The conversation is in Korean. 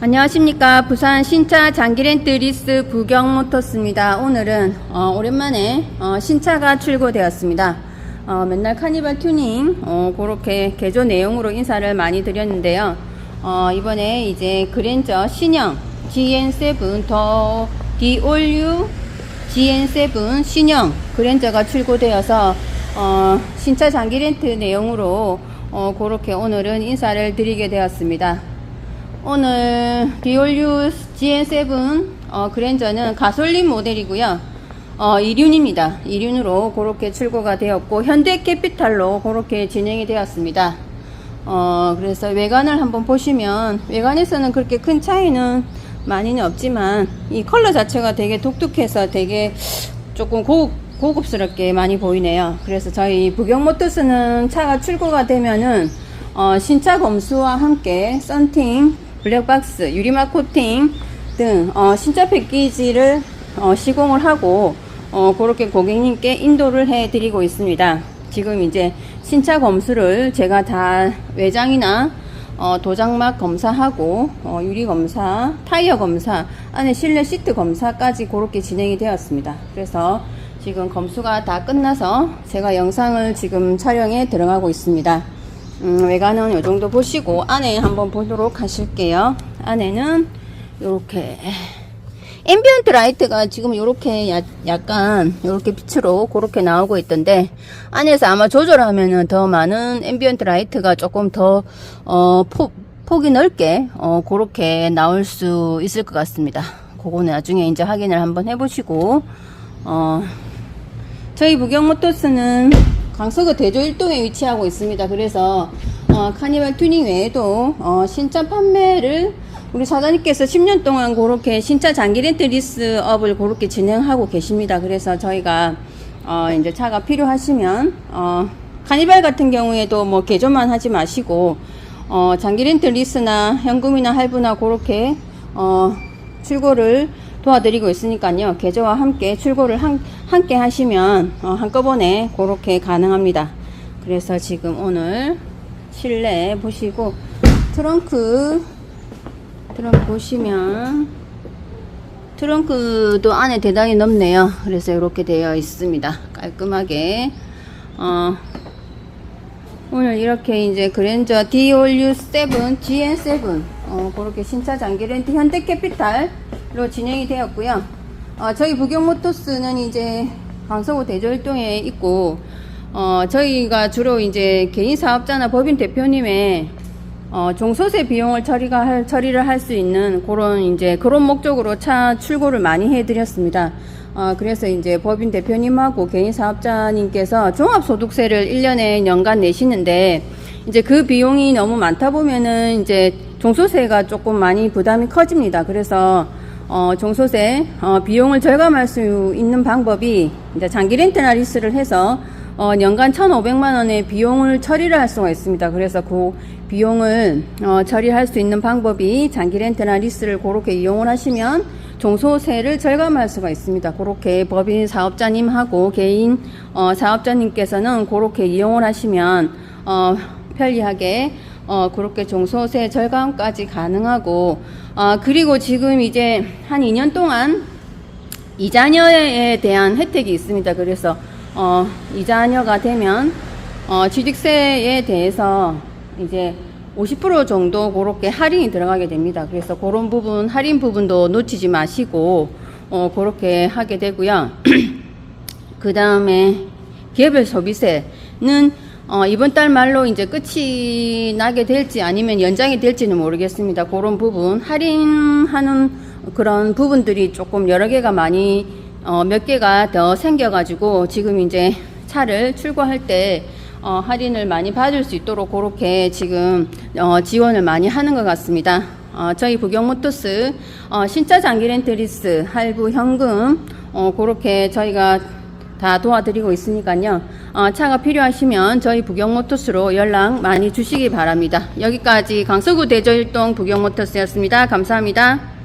안녕하십니까. 부산 신차 장기렌트 리스 부경모터스입니다. 오늘은 어, 오랜만에 어, 신차가 출고되었습니다. 어, 맨날 카니발 튜닝 어, 그렇게 개조 내용으로 인사를 많이 드렸는데요. 어, 이번에 이제 그랜저 신형 GN7 더 디올류 GN7 신형 그랜저가 출고되어서 어, 신차 장기렌트 내용으로 어, 그렇게 오늘은 인사를 드리게 되었습니다 오늘 디올류 GN7 어, 그랜저는 가솔린 모델이고요. 어, 이륜입니다. 이륜으로 그렇게 출고가 되었고 현대 캐피탈로 그렇게 진행이 되었습니다. 어, 그래서 외관을 한번 보시면 외관에서는 그렇게 큰 차이는 많이는 없지만 이 컬러 자체가 되게 독특해서 되게 조금 고급, 고급스럽게 많이 보이네요. 그래서 저희 부경모터스는 차가 출고가 되면은 어, 신차 검수와 함께 썬팅, 블랙박스, 유리막 코팅 등 어, 신차 패키지를 어, 시공을 하고 어, 그렇게 고객님께 인도를 해드리고 있습니다. 지금 이제 신차 검수를 제가 다 외장이나 어, 도장막 검사하고 어, 유리 검사, 타이어 검사, 안에 실내 시트 검사까지 그렇게 진행이 되었습니다. 그래서 지금 검수가 다 끝나서 제가 영상을 지금 촬영에 들어가고 있습니다. 음, 외관은 이 정도 보시고 안에 한번 보도록 하실게요. 안에는 이렇게 앰비언트 라이트가 지금 이렇게 약간 이렇게 빛으로 그렇게 나오고 있던데 안에서 아마 조절하면은 더 많은 앰비언트 라이트가 조금 더 어, 폭, 폭이 넓게 어, 그렇게 나올 수 있을 것 같습니다. 그거는 나중에 이제 확인을 한번 해보시고 어, 저희 부경모터스는 강서구 대조 1동에 위치하고 있습니다. 그래서 어, 카니발 튜닝 외에도 어, 신차 판매를 우리 사장님께서 10년 동안 그렇게 신차 장기 렌트 리스업을 그렇게 진행하고 계십니다. 그래서 저희가 어, 이제 차가 필요하시면 어, 카니발 같은 경우에도 뭐 개조만 하지 마시고 어, 장기 렌트 리스나 현금이나 할부나 그렇게 어, 출고를 도와드리고 있으니까요. 계좌와 함께 출고를 한, 함께 하시면 어, 한꺼번에 그렇게 가능합니다. 그래서 지금 오늘 실내 보시고 트렁크 트렁크 보시면 트렁크도 안에 대단히 넓네요. 그래서 이렇게 되어 있습니다. 깔끔하게 어, 오늘 이렇게 이제 그랜저 DOU7 GN7 어, 그렇게 신차 장기 렌트 현대캐피탈 로 진행이 되었고요. 어, 저희 부경모터스는 이제 강서구 대저일동에 있고 어, 저희가 주로 이제 개인 사업자나 법인 대표님의 어, 종소세 비용을 처리가 할, 처리를 할 수 있는 그런 이제 그런 목적으로 차 출고를 많이 해드렸습니다. 어, 그래서 이제 법인 대표님하고 개인 사업자님께서 종합소득세를 1년에 연간 내시는데 이제 그 비용이 너무 많다 보면은 이제 종소세가 조금 많이 부담이 커집니다. 그래서 어, 종소세 어, 비용을 절감할 수 있는 방법이 이제 장기 렌트나 리스를 해서 어, 연간 1,500만 원의 비용을 처리를 할 수가 있습니다. 그래서 그 비용을 어, 처리할 수 있는 방법이 장기 렌트나 리스를 그렇게 이용을 하시면 종소세를 절감할 수가 있습니다. 그렇게 법인 사업자님하고 개인 어, 사업자님께서는 그렇게 이용을 하시면 어, 편리하게 어, 그렇게 종소세 절감까지 가능하고 어, 그리고 지금 이제 한 2년 동안 이자녀에 대한 혜택이 있습니다. 그래서 어, 이자녀가 되면 어, 취득세에 대해서 이제 50% 정도 그렇게 할인이 들어가게 됩니다. 그래서 그런 부분 할인 부분도 놓치지 마시고 어, 그렇게 하게 되고요. 그 다음에 개별 소비세는 어, 이번 달 말로 이제 끝이 나게 될지 아니면 연장이 될지는 모르겠습니다. 그런 부분 할인하는 그런 부분들이 조금 여러 개가 많이 어, 몇 개가 더 생겨가지고 지금 이제 차를 출고할 때 어, 할인을 많이 받을 수 있도록 그렇게 지금 어, 지원을 많이 하는 것 같습니다. 어, 저희 부경모터스 어, 신차 장기 렌트 리스 할부 현금 어, 그렇게 저희가 다 도와드리고 있으니까요. 어, 차가 필요하시면 저희 부경모터스로 연락 많이 주시기 바랍니다. 여기까지 강서구 대저일동 부경모터스였습니다. 감사합니다.